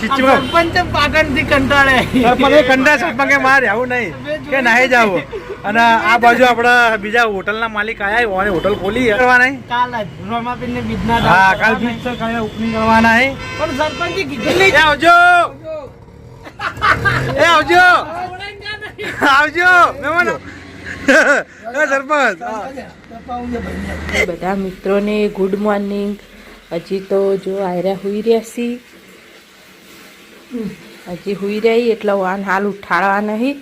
સરપંચ પાટણથી કંટાળે. પણ કંડા સરપંચ કે મારે આવું નહીં. કે નાહી જાવ અને આ બાજુ આપણા બીજા હોટલના માલિક આયા હોય હોટલ ખોલી કરવા કાલ જ. રોમાપીરને બીજના હા કાલ કરવાના. બીજ તો કાલે ઓપનિંગ કરવાના હે પણ સરપંચે કીધું એ આવજો. એ આવજો. આવજો. મહેમાનો સરપંચ. બધા મિત્રોને ગુડ મોર્નિંગ હજી તો જો આયરા હુઈ રહ્યા છી હજી હુઈ રહી એટલે વાન હાલ ઉઠાડવા નહીં.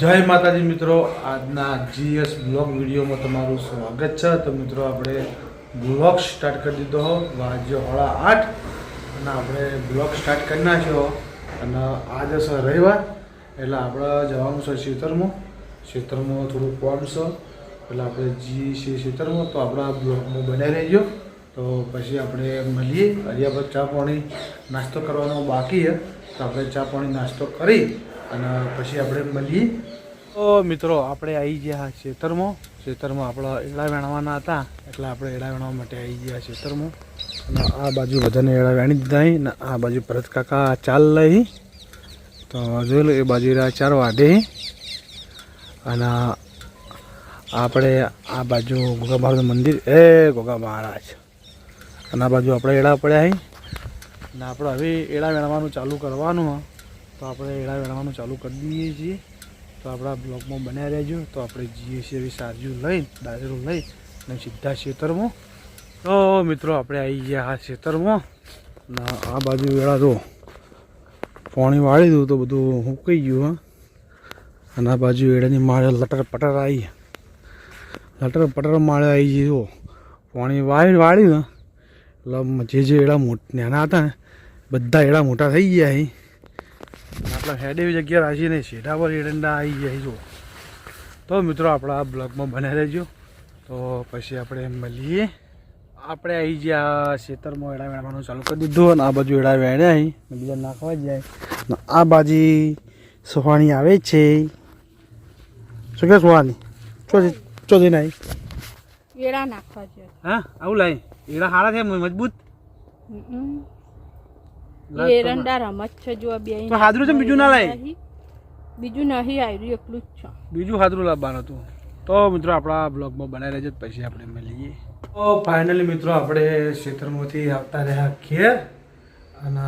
જય માતાજી મિત્રો, આજના જીએસ બ્લોગ વિડીયોમાં તમારું સ્વાગત છે. તો મિત્રો, આપણે બ્લોગ સ્ટાર્ટ કરી દીધો હો આજે હોળા આઠ. અને આપણે બ્લોગ સ્ટાર્ટ કરી નાખ્યો. અને આજે છે રવિવાર, એટલે આપણે જવાનું છે ખેતરમાં ખેતરમાં થોડું કોમ છે. એટલે આપણે જી સી ખેતરમાં તો આપણા બ્લોગમાં બનાવી રહેજો. તો પછી આપણે મળીએ. આપણે ચા પાણી નાસ્તો કરવાનો બાકી છે. તો આપણે ચા પાણી નાસ્તો કરી અને પછી આપણે મળીએ. તો મિત્રો, આપણે આવી ગયા ખેતરમાં ખેતરમાં આપણા એડા વેણવાના હતા. એટલે આપણે એડા વેણવા માટે આવી ગયા ખેતરમાં અને આ બાજુ બધાને એડા વેણી દીધા ને આ બાજુ ભરત કાકા ચાલ લઈ તો જોઈ લો, એ બાજુ એડા ચાર વાઢે અને આપણે આ બાજુ ગોગા મહારાજનું મંદિર. એ ગોગા મહારાજ. અને આ બાજુ આપણે એડા પડ્યા અહીં અને આપણે હવે એડા વેણવાનું ચાલુ કરવાનું તો આપણે એડા વેણવાનું ચાલુ કરી દઈએ છીએ. તો આપણા બ્લોગમાં બનાવી રહેજો. તો આપણે જઈએ છીએ એવી સારજુ લઈ, દાજરું લઈ અને સીધા ખેતરમાં. તો મિત્રો આપણે આવી ગયા આ ખેતરમાં. અને આ બાજુ વેળા તો પાણી વાળી દઉં તો બધું હુંકાઈ ગયું હા. અને આ બાજુ એડાની માળે લટર પટર આવી. લટર પટર માળે આવી ગઈ પાણી વાળી વાળ્યું ને એટલે જે જે એડા મોટ નાના હતા ને, બધા એડા મોટા થઈ ગયા અહીં. આપણા હેડ એવી જગ્યા રાખીને શેઢા પર એડંડા આવી ગયા જો તો મિત્રો, આપણા બ્લોગમાં બને રહેજો. તો પછી આપણે મળીએ. આપણે આવી ગયા ખેતરમાં એડા વેણવાનું ચાલુ કરી દીધું અને આ બાજુ એડા વેણ્યા અહીં. બીજા નાખવા જાય. આ બાજી સોહાણી આવે છે. શું કે સોહાણી? ચોથી ચોથી નાઈ એડા નાખવા છે હા? આવું લાય. એડા હારા છે મજબૂત. એરંડા રમત છે જો બે તો હાદરું છે બીજું ના લાય? બીજું નહીં આવ્યું એકલું જ છે. બીજું હાદરું લાવવાનું હતું. તો મિત્રો આપણા બ્લોગમાં બનાવી રહેજો પછી આપણે મળીએ તો ફાઇનલી મિત્રો આપણે ક્ષેત્રમાંથી આવતા રહ્યા ઘેર. અને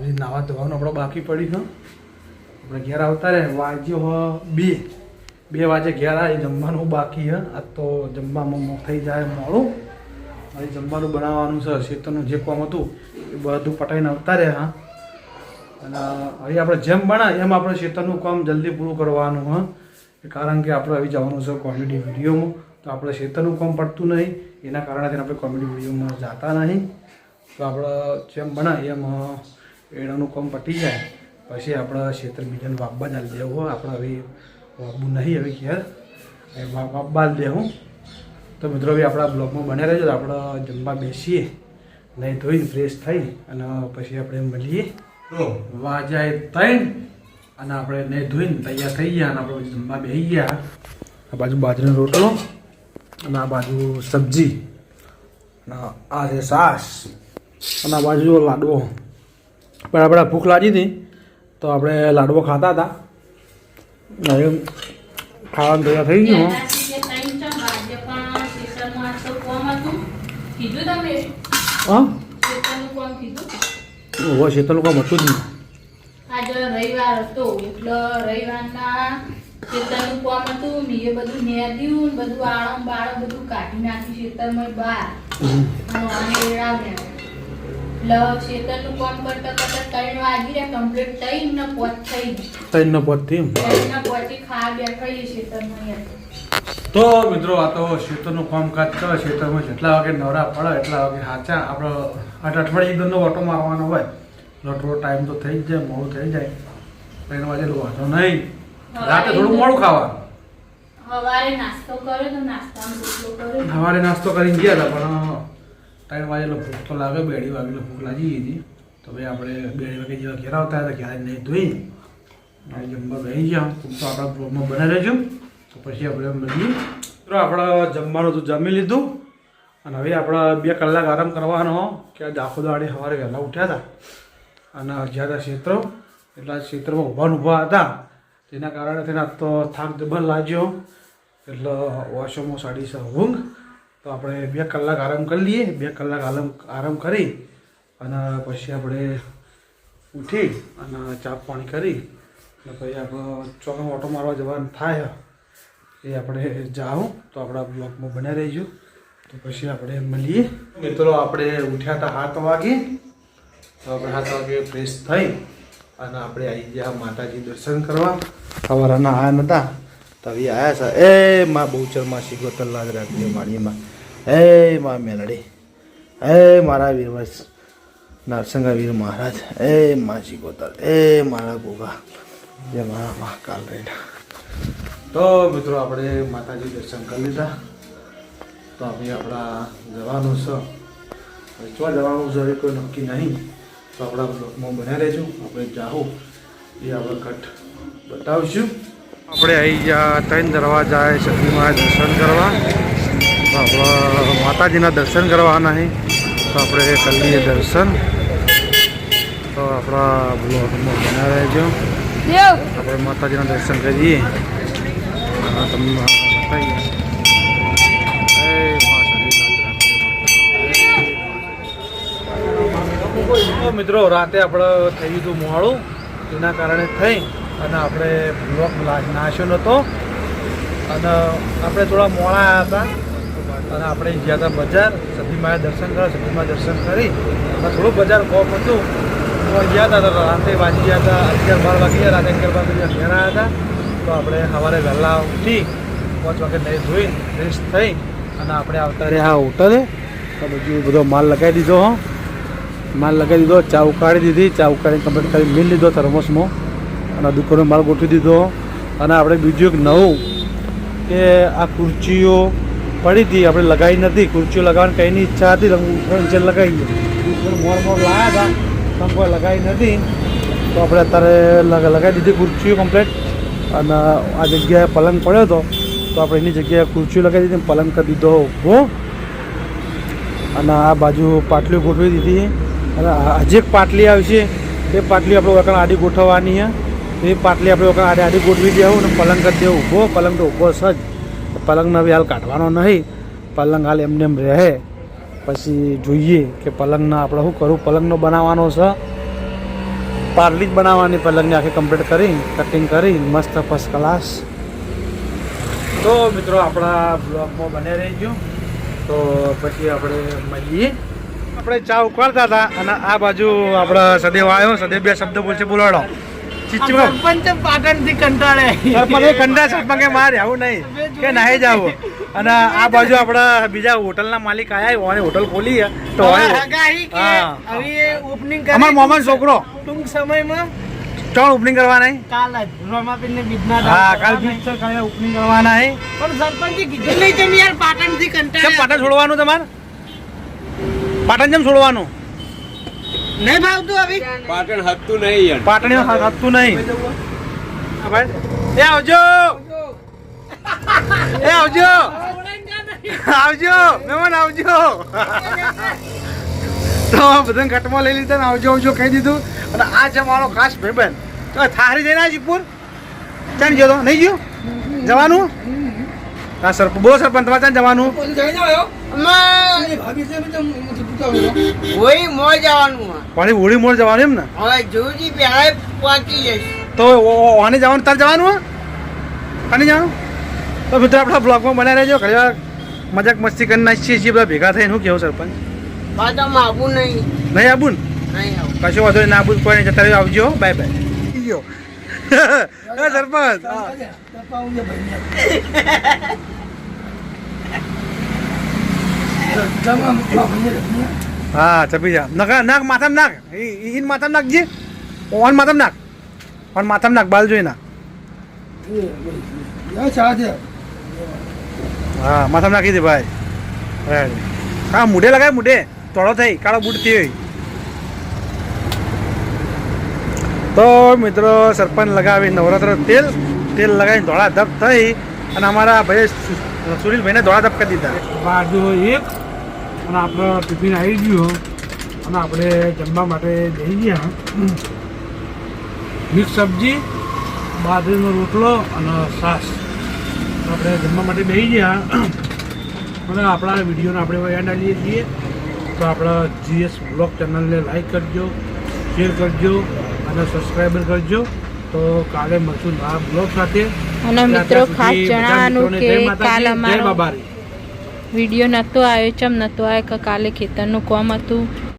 હજી નાવા ધોવાનું આપણો બાકી પડ્યું છે આપણે ઘેર આવતા રહે વાંચ્યો હ બે. બે વાગે ઘેર આવી જમવાનું બાકી હે આ તો જમવામાં થઈ જાય મોડું. હવે જમવાનું બનાવવાનું છે. શેતરનું જે કામ હતું એ બધું પટાઈને આવતા રહ્યા અને હવે આપણે જેમ બનાય એમ આપણે શેતરનું કામ જલ્દી પૂરું કરવાનું હા. કારણ કે આપણે હવે જવાનું છે કોમેડી વિડીયોમાં. તો આપણે શેતરનું કામ પડતું નહીં. એના કારણે આપણે કોમેડી વિડીયોમાં જતા નહીં. તો આપણે જેમ બનાય એમ એણાનું કામ પટી જાય. પછી આપણે શેતર બીજાને વાપવા ચાલી જવું આપણે હવે વાપવું નહીં હવે ઘેર. બાદ દે હું. તો મિત્રો બી આપણા બ્લોગમાં બને રહેજો. આપણે જમવા બેસીએ. નહીં ધોઈને ફ્રેશ થઈ અને પછી આપણે મળીએ. વાજાએ ત્રણ અને આપણે નહીં ધોઈને તૈયાર થઈ ગયા અને આપણે જમવા બેસી ગયા. આ બાજુ બાજરીનો રોટલો અને આ બાજુ સબ્જી. અને આ છે સાસ અને આ બાજુ લાડવો. પણ આપણે ભૂખ લાગી હતી તો આપણે લાડવો ખાતા હતા. હવે ખાવાનું તૈયાર થઈ ગયું હો. ઓહો શેતરનું કામ હતું જ નહીં આજે રવિવાર હતો એટલે રવિવારના ખેતરનું કામ હતું મેં બધું નેદ્યું બધું આળમ બાળમ બધું કાઢી નાખ્યું ખેતરમાં બહાર. અને એટલે ખેતરનું કામ કરતા કરતા ત્રણ વાગી રહ્યા કમ્પ્લીટ થઈ ને પોત થઈ ત્રણનો પદથી ત્રણના પોતે ખાવા બેઠા એ ખેતરમાં યાર. તો. મિત્રો આ તો ખેતરનું કામકાજ કરે ખેતરમાં જેટલા વાગે નવરા પડે એટલા વાગે સાચા આપણો આઠ અઠવાડિયે એકદમનો ઓટો મારવાનો હોય. એટલે થોડો ટાઈમ તો થઈ જ જાય મોડું થઈ જાય. ત્રણ વાગે વાંધો નહીં. રાતે થોડું મોડું ખાવા સવારે નાસ્તો કર્યો તો રોટલો કર્યો. સવારે નાસ્તો કરીને ગયા હતા પણ ત્રણ વાગે એટલે ભૂખ તો લાગે, બે અઢી વાગે એટલે ભૂખ લાગી ગઈ હતી. તો ભાઈ આપણે બે વાગે જેવા ઘેરાવતા હતા ક્યારે નહીં ધોઈ અને જમવા બેસી ગયા તો આપણા બ્લોગમાં બનાવી રહેજો તો પછી આપણે મળીએ તો આપણે જમવાનું તો જમી લીધું. અને હવે આપણે બે કલાક આરામ કરવાનો કે આખો દાડે સવારે વહેલા ઉઠ્યા હતા. અને અગિયાર ક્ષેત્રો, એટલા ક્ષેત્રમાં ઊભા ઊભા હતા. તેના કારણે તેને તો થાક જબર લાગ્યો. એટલે વોશોમાં સાડી સા ઊંઘ. તો આપણે બે કલાક આરામ કરી લઈએ. બે કલાક આરામ આરામ કરી અને પછી આપણે ઉઠી અને ચા પાણી કરી અને પછી આપણે ચોકમ ઓટો મારવા જવાનું થાય એ આપણે જાઉં. તો આપણા બ્લોકમાં બન્યા રહીશું તો પછી આપણે મળીએ. મિત્રો, આપણે ઉઠ્યા હતા સાત વાગે. તો આપણે સાત વાગે ફ્રેશ થઈ અને આપણે આવી ગયા માતાજી દર્શન કરવા. સવારના આવ્યા નહોતા તો હવે આવ્યા છે. એ, માં બહુ ચરમાસી શીખોતર લાજ રાખજે માળીમાં. એ મા મેલડી એ મારા વીરવંશ નરસંગા વીર મહારાજ એ માસી શીખોતર એ મારા ગોગા, જય મારા મહાકાલ રેડા તો મિત્રો આપણે માતાજી દર્શન કરી લીધા. તો હવે આપણા જવાનું છે. ચો જવાનું છે એ કોઈ નક્કી નહીં, તો આપણા બ્લોકમાં બન્યા રહેજો. આપણે જાઓ એ આપણે કટ બતાવીશું. આપણે આવી ગયા ત્રણ દરવાજા શક્તિમાં દર્શન કરવા. તો આપણે માતાજીના દર્શન કરવાના છે. તો આપણે કરીએ દર્શન. તો આપણા બ્લોકમાં બના રહેજો આપણે માતાજીના દર્શન કરીએ. અને તમને બતાવીએ. મિત્રો રાતે આપણે થઈ ગયું મોડું. એના કારણે થઈ અને આપણે બ્લોક નાશ્યો નહોતો અને આપણે થોડા મોડા આવ્યા હતા. અને આપણે ગયા હતા બજાર સતીમાએ દર્શન કર્યા સતીમા દર્શન કરી થોડું બજાર કોમ હતું તો ગયા હતા, રાતે વાંચી ગયા હતા, અગિયાર બાર વાગી ગયા, રાતે અગિયાર બાર વાગે ઘેર હતા. તો આપણે સવારે વહેલા ઉઠી, પાંચ વાગે નહીં ધોઈ ફ્રેશ થઈ અને આપણે આવતા રહ્યા હોટલે તો બધું, બધો માલ લગાવી દીધો, હો. માલ લગાવી દીધો, ચા ઉકાળી દીધી, ચા ઉકાળીને કમ્પ્લીટ કરી મિલ લીધો થર્મોસમાં અને દુકાનો માલ ગોઠવી દીધો. અને આપણે બીજું એક નવું કે આ ખુરચીઓ પડી હતી, આપણે લગાવી નથી, ખુરશીઓ લગાવવાની કંઈની ઈચ્છા હતી ઉત્તરાયણ નીચે લગાવી ઉપર મોર મોર લાવ્યા હતા, પણ લગાવી નથી. તો આપણે અત્યારે લગાવી દીધી ખુરચીઓ કમ્પ્લેટ અને આ જગ્યાએ પલંગ પડ્યો હતો, તો આપણે એની જગ્યાએ ખુરશીઓ લગાવી દીધી પલંગ કરી દીધો ઊભો અને આ બાજુ પાટલીઓ ગોઠવી દીધી અને આ- હજી એક પાટલી આવશે એ પાટલી આપણે વખણ આડી ગોઠવવાની છે. એ પાટલી આપણે વખણ આડી આડી ગોઠવી દેવું અને પલંગ કરી દેવું. ઊભો પલંગ તો ઊભો સજ પલંગને હવે હાલ કાઢવાનો નહીં. પલંગ હાલ એમને એમ રહે. પછી જોઈએ કે પલંગના આપણે શું કરું? પલંગનો બનાવવાનો છે. પાર્લી જ બનાવવાની પલંગને આખી કમ્પ્લીટ કરી કટિંગ કરી, મસ્ત ફર્સ્ટ ક્લાસ તો મિત્રો, આપણા બ્લોગમાં બને રહીજો. તો પછી આપણે મળીએ. આપણે ચા ઉકાળતા હતા અને આ બાજુ આપણે સદેવ આવ્યો. સદેવ બે શબ્દ બોલશે. બોલાડો સરપંચ પાટણથી કંટાળે એ કંડા કે મારે આવું નહીં. કે નાહી જાવ અને આ બાજુ આપડા બીજા હોટલના માલિક આયા હોટલ ખોલી તો હવે ઓપનિંગ અમાર મોહમ્મદ છોકરો. ટૂંક સમયમાં ત્રણ ઓપનિંગ કરવાના? કાલ જ. રોમાપીર ને બીજના હા કાલ બીજ છે. કાલે ઓપનિંગ કરવાના પણ સરપંચ કીધું નહીં તમે યાર પાટણથી કંટાળે પાટણ છોડવાનું તમારે? પાટણ કેમ છોડવાનું? નહીં ભાવતું હવે પાટણ હતું નહીં યાર. પાટણ હતું નહીં. એ આવજો. એ આવજો. આવજો. મહેમાન આવજો. તો બધા ઘટમાં લઈ લીધા ને આવજો આવજો કહી દીધું. અને આ છે મારો ખાસ ભાઈબંધ. તો થારી જઈને આજીપુર ચાલ ગયો તો? નહીં ગયો? જવાનું? હા સર બહુ સરપંચ તમારે ત્યાં જવાનું? હોય મોય જવાનું પાણી હોળી મોડ જવાનું એમ ને? હવે જોજી પહેલા પહોંચી જઈશ. તો વાને જવાનું તાર જવાનું હે કાને જવાનું? તો મિત્રો આપણા બ્લોગમાં બનાવી રહેજો. ઘણી વાર મજાક મસ્તી કરી નાખીએ છીએ બધા ભેગા થઈને. શું કેવું સરપંચ? આવું નહીં. નહીં આવું. કશું વાંધો નહીં ના આબુ કોઈ નહીં. જતા આવજો. Bye bye. ગયો. હે, સરપંચ. હા. ચપી જા. નખ નાક માથામ ઈ- ઈન માથામ નાખજે ઓન માથામ નાખ. ઓન માથામ નાખ, બાલ જોઈ નાખ હા, માથામ નાખી દે ભાઈ. હા. મૂઢે લગાય, મૂઢે. તોડો થઈ, કાળો બૂટ થઈ તો મિત્રો સરપંચ લગાવી નવરાત્ર તેલ તેલ લગાવીને ધોળાધપ થઈ અને અમારા ભાઈ સુનિલભાઈને ધોળા ધપ કરી દીધા. બાજુ એક અને આપણો ટિફિન આવી ગયું અને આપણે જમવા માટે જઈ ગયા. મિક્સ સબ્જી, બાજરીનો રોટલો અને સાસ આપણે જમવા માટે બેસી ગયા. અને આપણા વિડીયોને આપણે એન્ડ આવીએ છીએ. તો આપણા જીએસ બ્લોગ ચેનલને લાઈક કરજો, શેર કરજો. અને સબસ્ક્રાઈબર કરજો. તો કાલે મળશું નવા બ્લોગ સાથે. અને મિત્રો ખાસ જણાવવાનું કે કાલે અમારો વીડિયો નહોતો આવ્યો ચમ નહોતો આવ્યો કાલે ખેતરનું કોમ હતું.